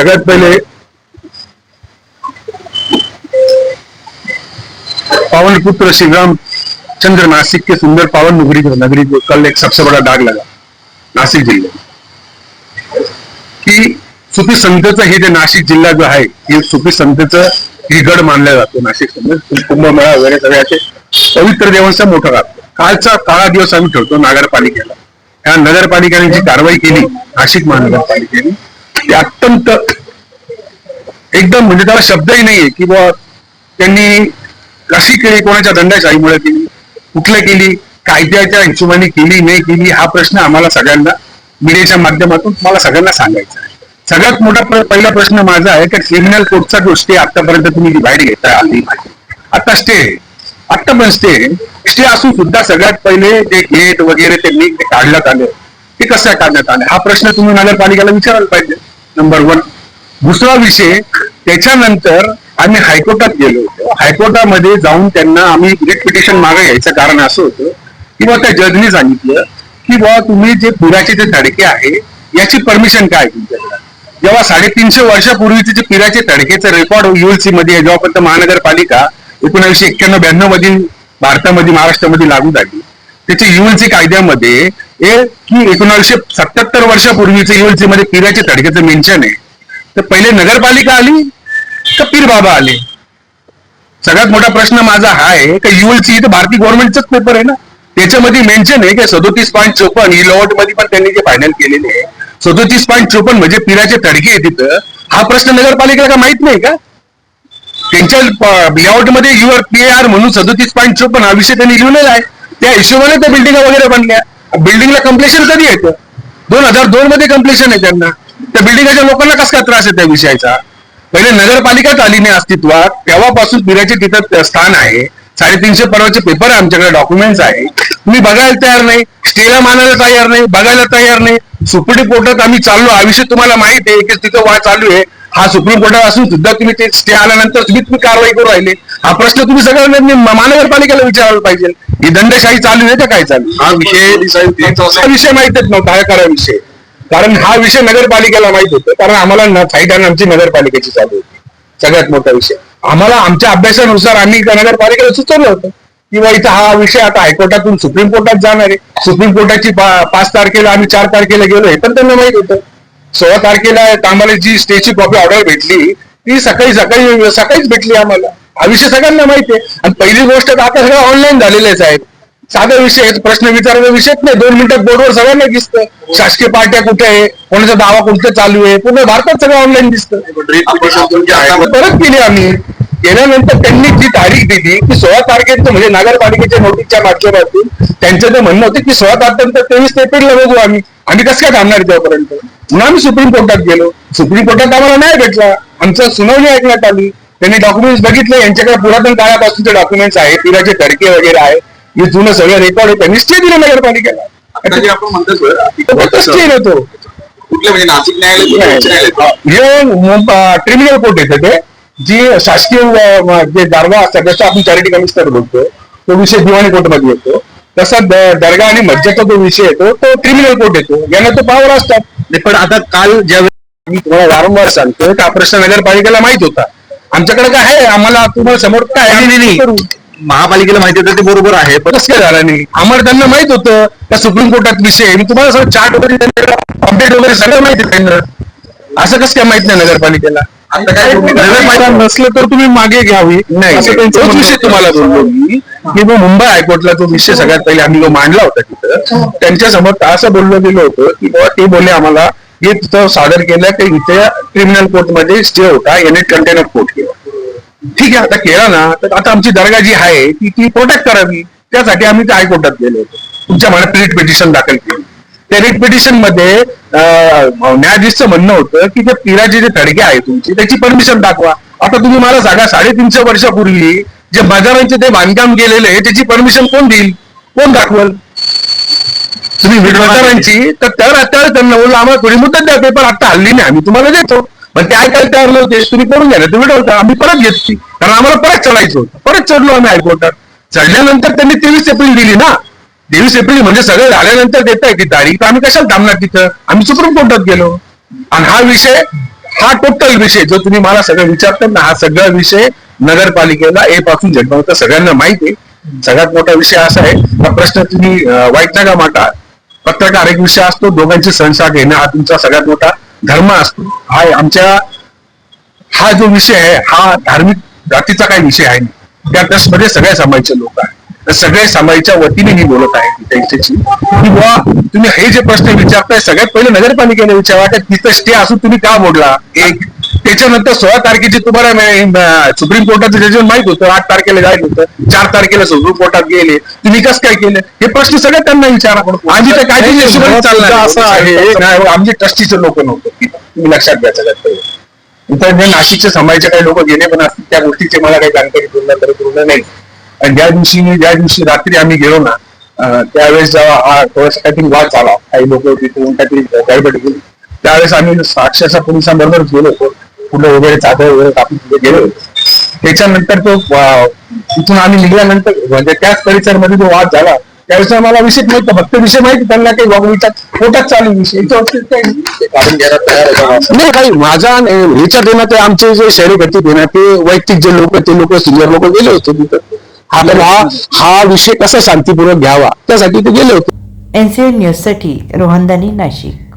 सगळ्यात पहिले पावन पुत्र श्री राम चंद्र नासिक के सुंदर पावन नगरी नगरी को कल एक सबसे बड़ा डाग लगा नासिक जिले की सुफी संतचं हे जे नाशिक जिल्हा जो आहे हे सुफी संतचं ही गड मानला जातो नाशिक संत. कुंभमेळा वगैरे सगळ्याचे पवित्र देवांचा मोठा राहतो कालचा काळा दिवस आम्ही ठेवतो नगरपालिकेला. या नगरपालिकेने जी कारवाई केली नाशिक महानगरपालिकेने ती अत्यंत एकदम म्हणजे त्याला शब्दही नाहीये की बा त्यांनी कशी केली कोणाच्या दंडाशाहीमुळे केली कुठल्या केली कायद्याच्या हिशोबाने केली नाही केली हा प्रश्न आम्हाला सगळ्यांना मीडियाच्या माध्यमातून तुम्हाला सगळ्यांना सांगायचा आहे. सगळ्यात मोठा पहिला प्रश्न माझा आहे की क्रिमिनल कोर्टचा जो स्टे आतापर्यंत तुम्ही डिवाइड घेताय आधी आता स्टे आता पण स्टे स्टे असून सुद्धा सगळ्यात पहिले जे गेट वगैरे त्यांनी ते काढण्यात आले ते कसं काढण्यात आले? हा प्रश्न तुम्ही नगरपालिकेला विचारायला पाहिजे. Number one. दुसरा विषय त्याच्यानंतर आम्ही हायकोर्टात गेलो होतो. हायकोर्टामध्ये जाऊन त्यांना आम्ही रिट पिटिशन मागे घ्यायचं कारण असं होतं. की त्या जजने सांगितलं की बाबा तुम्ही जे पुराचे जे तडके आहे याची परमिशन काय आहे तुमच्याकडे? जेव्हा साडेतीनशे वर्षापूर्वीचे जे पिराचे तडकेचं रेकॉर्ड युएलसी मध्ये जेव्हापर्यंत महानगरपालिका एकोणीसशे एक्क्याण्णव ब्याण्णव मधील भारतामध्ये महाराष्ट्रामध्ये लागू झाली त्याच्या युएलसी कायद्यामध्ये हे की एकोणीसशे सत्याहत्तर वर्षापूर्वीचे युएलसी मध्ये पिराचे तडकेचं मेन्शन आहे. तर पहिले नगरपालिका आली तर पीर बाबा आले? सगळ्यात मोठा प्रश्न माझा हा आहे का युएलसी तर भारतीय गव्हर्नमेंटचाच पेपर आहे ना? त्याच्यामध्ये मेन्शन आहे की सदोतीस पॉईंट चोपन्न ही लॉटमध्ये पण त्यांनी जे फायनल केलेले आहे. सदोतीस पॉईंट चोपन्न म्हणजे पिराचे तडके आहे तिथं. हा प्रश्न नगरपालिकेला का माहीत नाही का? त्यांच्या लेआउटमध्ये युअर पी आर म्हणून सदोतीस पॉईंट चोपन्न हा विषय त्यांनी लिहिलेला आहे. त्या हिशोबाने त्या बिल्डिंग वगैरे बनल्या. बिल्डिंगला कम्प्लेशन कधी येतं? दोन हजार दोन मध्ये कम्प्लेशन आहे त्यांना. त्या बिल्डिंगच्या लोकांना कसा काय त्रास आहे त्या विषयाचा? पहिले नगरपालिकाच आली नाही अस्तित्वात. तेव्हापासून फिरायचे तिथं स्थान आहे. साडेतीनशे परवाचे पेपर आहे आमच्याकडे डॉक्युमेंट्स आहे. तुम्ही बघायला तयार नाही. स्टेला मानायला तयार नाही. बघायला तयार नाही. सुपडी पोटात आम्ही चाललो. आयुष्य तुम्हाला माहीत आहे की तिथं वाद चालू आहे. हा सुप्रीम कोर्टात असून सुद्धा तुम्ही ते स्टे आल्यानंतर तुम्ही तुम्ही कारवाई करू राहिले. हा प्रश्न तुम्ही सगळ्यांना महानगरपालिकेला विचारायला पाहिजे. ही दंडशाही चालू आहे का काय चालू? हा विषय विषय माहितच नव्हता हा करा विषय. कारण हा विषय नगरपालिकेला माहीत होतं. कारण आम्हाला फाईट आणि आमची नगरपालिकेची चालू होती. सगळ्यात मोठा विषय. आम्हाला आमच्या अभ्यासानुसार आम्ही नगरपालिकेला सुचवलं होतं किंवा इथं हा विषय आता हायकोर्टातून सुप्रीम कोर्टात जाणार आहे. सुप्रीम कोर्टाची पाच तारखेला आम्ही चार तारखेला गेलो हे पण त्यांना माहीत होतं. सोळा तारखेला आम्हाला जी स्टेची कॉपी ऑर्डर भेटली ती सकाळी सकाळी सकाळीच भेटली आम्हाला. हा विषय सगळ्यांना माहिती आहे. आणि पहिली गोष्ट तर आता सगळं ऑनलाईन झालेलेच आहे साधा विषय प्रश्न विचारायचा विषयच नाही. दोन मिनिटात बोर्डवर सगळ्यांना दिसतं. शासकीय पार्ट्या कुठे आहे? कोणाचा दावा कुठे चालू आहे? पूर्ण भारतात सगळं ऑनलाईन दिसतं. परत केली आम्ही. केल्यानंतर त्यांनी जी तारीख दिली की सोळा तारखेचं म्हणजे नगरपालिकेच्या नोटीसच्या माध्यमातून त्यांचं ते म्हणणं होतं की सोळा तारखेनंतर तेवीस एप्रिलला बघू आम्ही. आम्ही कसं काय थांबणार तेव्हापर्यंत म्हणून आम्ही सुप्रीम कोर्टात गेलो. सुप्रीम कोर्टात आम्हाला नाही भेटला. आमचं सुनावणी ऐकण्यात आली. त्यांनी डॉक्युमेंट्स बघितले. यांच्याकडे पुरातन काळापासूनचे डॉक्युमेंट्स आहे पिराचे तडके वगैरे आहे हे जुनं सगळं रेकॉर्ड आहे. त्यांनी स्टे दिलं नगरपालिकेला. आता जे आपण म्हणतो स्टे देतो कुठलं म्हणजे नाशिक न्यायालय कुठलं उच्च न्यायालय? हे क्रिमिनल कोर्ट येते ते. जी शासकीय जे दारवा असतात जसं आपण चॅरिटी कमिशनर बोलतो तो विषय दिवाणी कोर्टमध्ये येतो. तसा दर्गा आणि मस्जिदचा जो विषय येतो तो क्रिमिनल कोर्ट येतो. यांना तो पावर असतात. नाही, पण आता काल ज्या मी तुम्हाला वारंवार सांगतो की प्रश्न नगरपालिकेला माहीत होता आमच्याकडे काय आहे आम्हाला तुम्हाला समोर काय आहे? नाही, नाही, करू. वेळी महापालिकेला माहिती होतं ते बरोबर आहे पण कसं काय झालं नाही आम्हाला त्यांना माहीत होतं त्या सुप्रीम कोर्टात विषय आहे. मी तुम्हाला सगळं चार्ट वगैरे अपडेट वगैरे सगळं माहिती आहे त्यांना असं कसं काय माहीत नाही नगरपालिकेला नसलं तर तुम्ही मागे घ्यावी. नाही, असं त्यांचं विषय होतं. तुम्हाला बोललो मी. की मग मुंबई हायकोर्टला तो विषय सगळ्यात पहिले आम्ही जो मांडला होता तिथं त्यांच्यासमोर असं बोललं गेलं होतं की बाबा ते बोलले आम्हाला हे तिथं सादर केलं की इथे क्रिमिनल कोर्टमध्ये स्टे होता याने कंटेनर कोर्ट केला. ठीक आहे आता केला ना तर आता आमची दर्गा जी आहे ती ती प्रोटेक्ट करावी. त्यासाठी आम्ही त्या हायकोर्टात गेलो होतो. तुमच्या म्हणत रिट पिटिशन दाखल केली. त्या रिट पिटिशनमध्ये न्यायाधीशचं म्हणणं होतं की ते पिराचे जे तडके आहे तुमची त्याची परमिशन दाखवा. आता तुम्ही मला सांगा साडेतीनशे वर्षापूर्वी जे बाजारांचे ते बांधकाम केलेले आहे त्याची परमिशन कोण देईल? कोण दाखवल? तुम्ही बाजारांची तर तर त्यांना बोललो आम्हाला थोडी मुदत द्या पेपर आता हल्ली नाही आम्ही तुम्हाला देतो. पण ते ऐकायला तयार नव्हते तुम्ही करून घ्या तुम्ही ठेवता आम्ही परत घेतली कारण आम्हाला परत चढायचं होतं परत चढलो आम्ही हायकोर्टात. चढल्यानंतर त्यांनी तेवीस एप्रिल दिली ना? तेवीस एप्रिल म्हणजे सगळं झाल्यानंतर देत आहे ती तारीख. तर आम्ही कशाला थांबणार तिथं? आम्ही सुप्रीम कोर्टात गेलो. आणि हा विषय हा टोटल विषय जो तुम्ही मला सगळं विचारता ना हा सगळा विषय नगरपालिकेला ए पासून झेडपर्यंत सगळ्यांना माहिती आहे. सगळ्यात मोठा विषय असा आहे हा प्रश्न तुम्ही वाईट नका माटा पत्रकार एक विषय असतो दोघांची संसार घेणं हा तुमचा सगळ्यात मोठा धर्म असतो. हा आमच्या हा जो विषय आहे हा धार्मिक जातीचा काही विषय आहे नाही. त्या ट्रस्टमध्ये सगळ्या समाजाचे लोक आहेत. तर सगळ्या समाजाच्या वतीने मी बोलत आहे त्यांच्याशी की बुवा तुम्ही हे जे प्रश्न विचारताय सगळ्यात पहिले नगरपालिकेने विचारा त्या तिथं स्टे असून तुम्ही का मोडला? एक त्याच्यानंतर सोळा तारखेची तुम्हाला सुप्रीम कोर्टाचं जजमेंट माहीत होतं आठ तारखेला जायचं होतं चार तारखेला सुप्रीम कोर्टात गेले. तुम्ही कसं काय केलं? हे प्रश्न सगळे त्यांना विचारा. आम्ही तर काय असं आहे. नाही, आमचे ट्रस्टीचे लोक नव्हते तुम्ही लक्षात घ्या सगळ्यात पहिले. इतर जे नाशिकचे समाजाचे काही लोक गेले पण असतील त्या गोष्टीचे मला काही जानकारी पूर्ण पूर्ण नाही. आणि ज्या दिवशी ज्या दिवशी रात्री आम्ही गेलो ना त्यावेळेस जेव्हा हा थोडासा काहीतरी वाद झाला. काही लोक तिथून काहीतरी गडबड गेली त्यावेळेस आम्ही साक्षरच्या पोलिसांबरोबर गेलो होतो. फुलं वगैरे चादर वगैरे टाकून तिथे गेलो होतो. त्याच्यानंतर तो तिथून आम्ही निघाल्यानंतर म्हणजे त्याच परिसरमध्ये जो वाद झाला त्यावेळेस मला विषय माहिती फक्त विषय माहिती त्यांना काही वागविचार पोटात चालू विषय? नाही. काही माझा विचार देण्यात ते आमचे जे शहरी गती देण्यात ते वैयक्तिक जे लोक ते लोक सिनियर लोक गेले होते तिथं. आपण हा हा विषय कसा शांतीपूर्वक घ्यावा? त्यासाठी ते गेले होते. एनसीएन न्यूजसाठी रोहनदानी नाशिक.